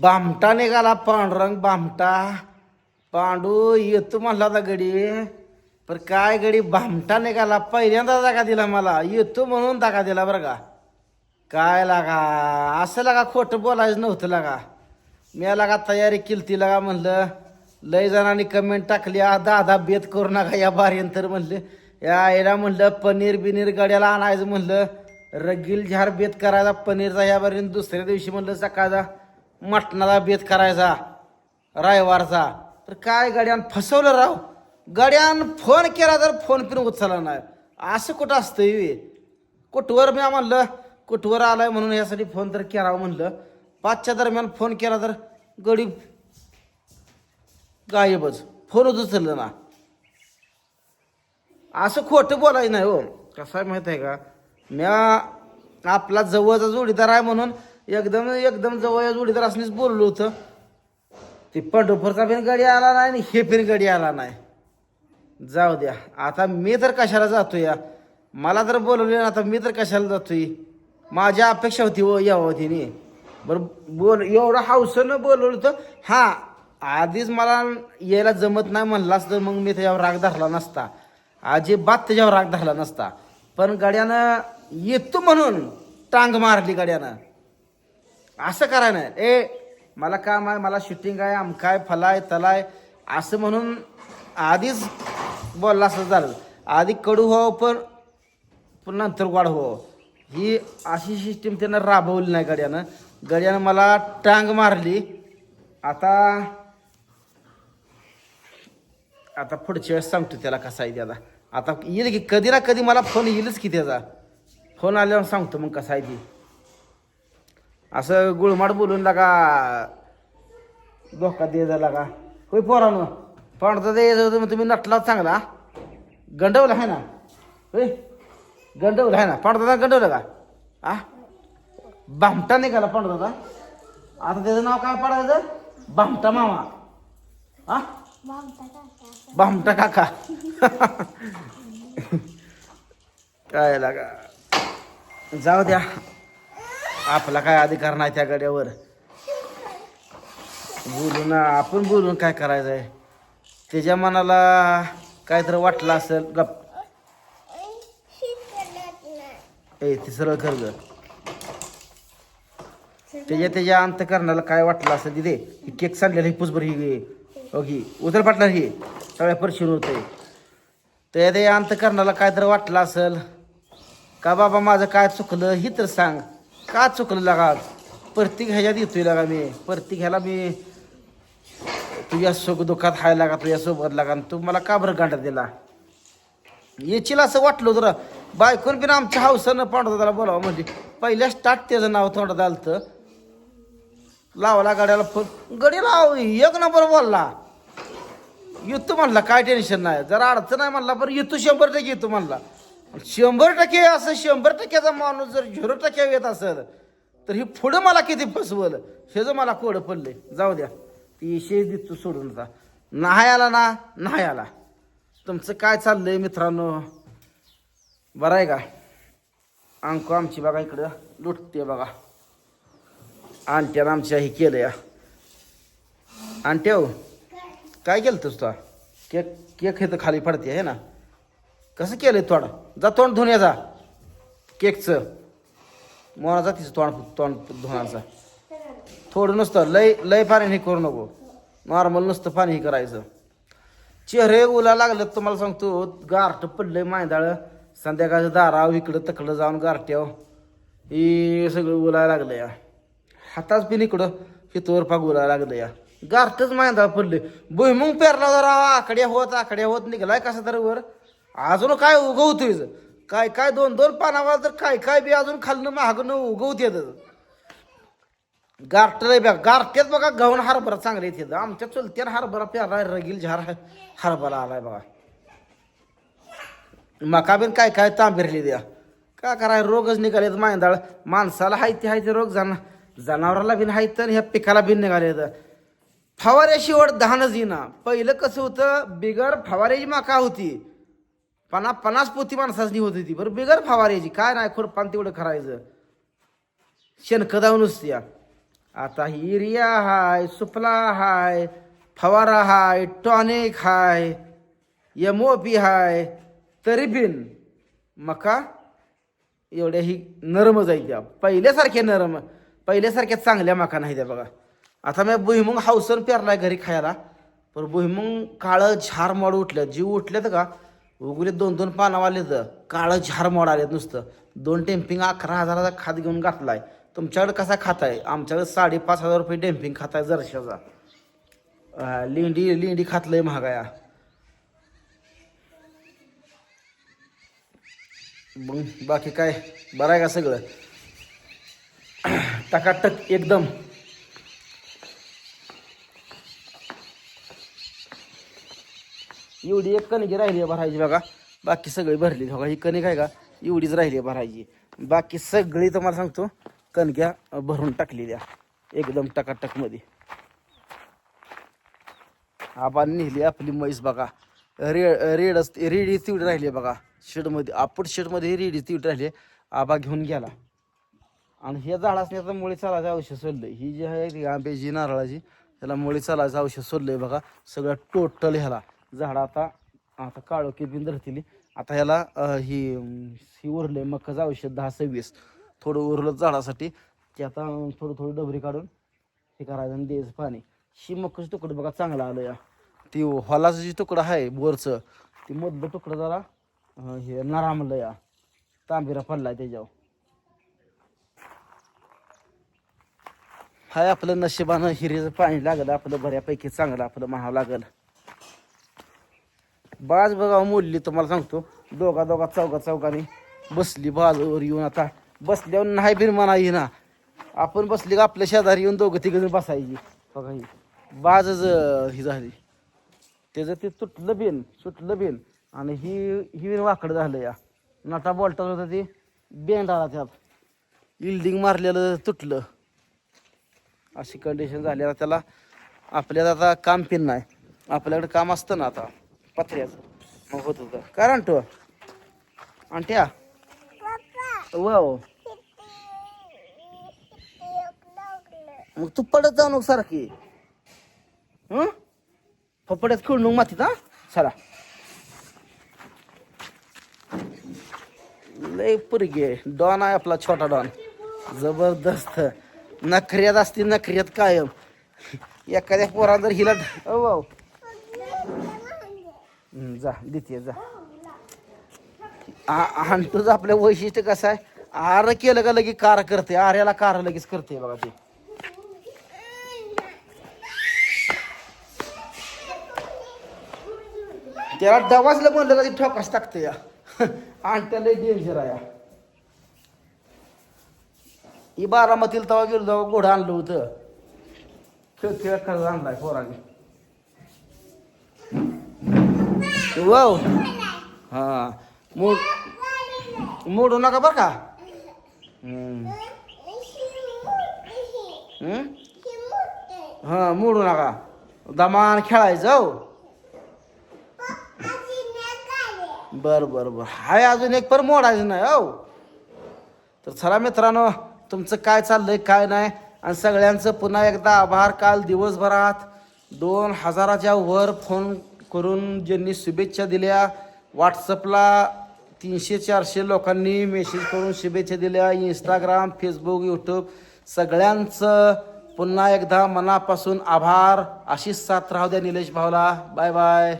बामटा निघाला पांडुरंग बामटा. पांडू येतो म्हणला होता गडी पर काय गडी भामटा निघाला. पहिल्यांदा जागा दिला मला. येतो म्हणून दागा दिला बरं का. काय लागा? असं लागा खोटं बोलायचं नव्हतं लागा. मी लागा तयारी केलती लागा म्हणलं. लय जणांनी कमेंट टाकली दादा बेत करू नका या बारीनंतर म्हणलं. या आईला म्हणलं पनीर बिनीर गड्याला आणायचं म्हणलं. रगील झार बेत करायचा पनीरचा या बारीन दुसऱ्या दिवशी म्हणलं सकाळचा. मटणाचा बेत करायचा रविवारचा तर काय गाड्यान फसवलं राव? गाड्यान फोन केला तर फोन पिन उचलला नाही. असं कुठं असतंय कुठवर मी म्हणलं? कुठवर आलाय म्हणून यासाठी फोन तर केला म्हणलं. पाचच्या दरम्यान फोन केला तर गडी गायबच. फोनच उचललं ना. असं खोटं बोलायचं नाही हो. कसं आहे माहीत आहे का? म्या आपला जवळचा जोडीदार आहे म्हणून एकदम एकदम जवळ जोडीदार असणीच बोललो होतं. ते पंढरपूरचा पण गाडी आला नाही आणि हे पण गाडी आला नाही. जाऊ द्या. आता मी तर कशाला जातो या मला तर बोलवले ना आता मी तर कशाला जातोय? माझी अपेक्षा होती व यावं तिने. बरं बोल एवढं हौसनं बोलवलं होतं. हां आधीच मला यायला जमत नाही म्हणलास तर मग मी त्याच्यावर राग धरला नसता. अजिबात त्याच्यावर राग धरला नसता. पण गाड्यानं येतो म्हणून टांग मारली गाड्यानं. असं करा नाही ए मला काम आहे मला शूटिंग आहे अमकाय फलाय तलाय असं म्हणून आधीच बोलला असं झालं. आधी कडू हो पण पुन्हा नंतर वाढ हो. ही अशी सिस्टीम त्यानं राबवली नाही गड्यानं. गड्यानं मला टांग मारली. आता आता पुढच्या वेळेस सांगतो त्याला कसा आहे त्याला आता येईल की कधी ना कधी मला फोन येईलच की त्याचा. फोन आल्यावर सांगतो मग कसा आहे ती. असं गुळमाट बोलून लागा. धोका दे जा लागा. होय पोरानं द्यायचं होतं मग तुम्ही नटला चांगला. गंडवला आहे ना? होय? गंडवला आहे ना? पाणदादा गंडवलं का? आ? बामटा निघाला पाणदादा आता त्याचं नाव काय पडायचं? बामटा मामा. आ? बामटा काका. काय लागा. जाऊ द्या. आपला काय अधिकार नाही त्या गड्यावर? बोलू ना आपण बोलून काय करायचं आहे त्याच्या मनाला काहीतरी वाटलं असेल गप. ए ते सरळ कर ग. त्याच्या त्याच्या अंतकरणाला काय वाटलं असेल तिथे? ही केक सांडलेला ही पुसभर ही ओगी हो, उतर पाटला ही. सगळ्या परशीन होते त्याच्या त्या अंतकरणाला काहीतरी वाटलं असेल. का बाबा माझं काय चुकलं ही तर सांग. का चुकलं लागा? प्रत्येक ह्याच्यात येतोय लागा मी. प्रत्येक ह्याला मी तुझ्या सुख दुःखात हाय लागा तुझ्या सोबत लागा. तू मला का बरं गांडा दिला? येचील असं वाटलं जरा बायकोन बिन आमच्या हावसानं पांढरा त्याला बोलावं म्हणजे. पहिल्या स्टार्ट त्याचं नाव तोंडात आलं लावला गाड्याला फोन. गडी लाव एक नंबर बोलला. येतो म्हणला काय टेन्शन नाही. जरा अडचण नाही म्हणला बरं येतो शंभर टक्के येतो म्हणला. शंभर टक्के असं शंभर टक्क्याचा माणूस जर झिरो टक्के येत असेल तर हे पुढं मला किती फसवलं? हे जर मला कोड पडले जाऊ द्या. ती शेज तू सोडून जा. नाही आला ना नाही आला तुमचं काय चाललंय मित्रांनो? बरं आहे का? अंको आमची बघा इकडं. लुटते बघा. आंट्यानं आमच्या हे केलं या आंट्याव हो, काय केलं तुझ केक केक हे तर खाली पडते आहे ना? कसं केलं तोंड? जा तोंड धुवून केकचं. मोना तिचं तोंड तोंड धुण्याचा थोडं नुसतं लय लय पाणी हे करू नको. नॉर्मल नुसतं पाणी हे करायचं. चेहरे उला लागलं तुम्हाला सांगतो गारट पडलंय मायदाळ संध्याकाळचं दाराव इकडं तकडं जाऊन गारट्याव हे सगळं उलायला लागलं या हाताच पण इकडं हितवर पाग उलायला लागलं या गारटच मायदाळ पडले भुईमुंग पेरला जरा आकड्या होत आकड्या होत निघलाय कसा तर वर. अजून काय उगवतोय काय काय दोन दोन पानावर तर काय काय बी अजून खालनं महागनं उगवते गारट लय बघा गारट्यात बघा गहून हरभरा चांगले येते आमच्या चुलत्यान हरभरा प्याराय रगील झार हरभरा आलाय बघा. मका बिन काय काय तांबिरली द्या. का कराय रोगच निघालेत मांदाळ. माणसाला हायते हायते हाय ते रोग जाना जनावराला बिन हायत आणि ह्या पिकाला बिन निघाले फवाऱ्या शेवट दहानच येईना. पहिलं कसं होतं? बिगर फवाऱ्याची मका होती. पन्ना पन्नास पोती माणसाची होत होती बरं बिगर फवारायची काय नाही खुरपान तेवढं करायचं. शेणखदा दावून नुसत्या आता युरिया हाय सुफला हाय फवारा हाय टॉनिक हाय यमोपी ओ पी हाय. तरी बिन मका एवढ्या ही नरम जाईल त्या. पहिल्यासारख्या नरम पहिल्यासारख्या चांगल्या मका नाही त्या बघा. आता मी भुईमुंग हावसन पेरलाय घरी खायला. पण भुईमुंग काळं झार मोड उठलं जीव उठलेत का? उगले दोन दोन पानावाले तर काळं झार मोड आलेत नुसतं. दोन टेम्पिंग अकरा हजाराचा खात घेऊन घातलाय. तुमच्याकडे कसा खात आहे आमच्याकडे साडेपाच हजार रुपये डेम्पिंग खात आहे जरशाचा. लिंडी लेंडी लेंडी खातलंय महागाया. मग बाकी काय? बरं आहे का सगळं? टकाटक एकदम. एवढी एक कणगी राहिली आहे भरायची बघा. बाकी सगळी भरली बघा. ही कणिक आहे का? एवढीच राहिली आहे भरायची. बाकी सगळी तुम्हाला सांगतो कणक्या भरून टाकलेल्या. एकदम टकाटकमध्ये आपण नेली आपली म्हैस बघा. रेड रेड असते रेडी तिवडी राहिली आहे बघा. शेडमध्ये आपट शेडमध्ये रेडी तिवडी राहिली आहे. आबा घेऊन गेला. आणि हे झाड असण्याचं मुळे चालायचं औषध सोडलं ही जी आहे आंब्याची नारळाची त्याला मुळे चालायचं औषध सोडलंय बघा. सगळं टोटल ह्याला. झाड आता आता काळोखी बिन धरतील आता ह्याला ही ही उरले मकाचं औषध दहा सव्वीस. थोडं उरलं झाडासाठी. ते आता थोडं थोडं डबरी काढून हे करायचं आणि द्यायचं पाणी. ही मकाचं तुकडं बघा चांगलं आलं या ती हॉलाचं जी तुकडं आहे बोरचं ती मधलं तुकडं जरा हे नरामलं या तांबिरा पडलाय त्याच्यावर. हाय आपलं नशिबानं हिरेचं पाणी लागलं. आपलं बऱ्यापैकी चांगलं आपलं म्हणावं लागलं. बाज बघा मोडली तुम्हाला सांगतो. दोघा दोघा चौका चौकाने बसली बाजूवर येऊन आता. बसल्यावर नाही बिन म्हणा ना आपण बसली का आपल्या शेजारी येऊन दोघं तिघं बसायची. बघा ही. बाजच ही झाली. त्याचं ते तुटलं बिन सुटलं बिन. आणि ही ही बिन वाकडं झालं या. नटा बोलटा होता ते बेंड आला त्यात. इल्डिंग मारलेलं तुटलं. अशी कंडिशन झाली. आता त्याला आपल्याला आता काम पिन नाही. आपल्याकडे काम असतं ना आता. पत्र्याचं. मग होत होतं. कारण तो आणट्या वाव मग तू पडत जाऊ नको सारखी. हं? फपड्यात खेळू नको मातीत हा? चला. लय पुरगी डॉन आहे आपला छोटा डॉन जबरदस्त. नखऱ्यात असते नखऱ्यात कायम. एखाद्या पोरा जर हिला वाव. हम्म, जा देते जा. आ- आणि तुझं आपलं वैशिष्ट्य कसं आहे? आर केलं का लगे कार करते? आर्याला कार लगेच करते बघा ते. त्याला डबासलं म्हणलं का ते ठोकास टाकते या. आणि त्याला डेंजर आहे ही बारामतीला तेव्हा गेलो तेव्हा घोडं आणलं होतं. खेळ खेळ करत आणलाय पोराने. वाव हा. मोड मोडू नका बरं का? हा मोडू नका दमान खेळायचं हो. बर बर बर. हाय अजून एक पर मोडायचं नाही हो. तर चला मित्रांनो तुमचं काय चाललंय काय नाही? आणि सगळ्यांचं पुन्हा एकदा आभार. काल दिवसभरात दोन हजाराच्या वर फोन करून ज्यांनी शुभेच्छा दिल्या व्हॉट्सअपला तीनशे चारशे लोकांनी मेसेज करून शुभेच्छा दिल्या इंस्टाग्राम फेसबुक यूट्यूब सगळ्यांचं पुन्हा एकदा मनापासून आभार. अशीच साथ राहू द्या निलेश भाऊला. Bye bye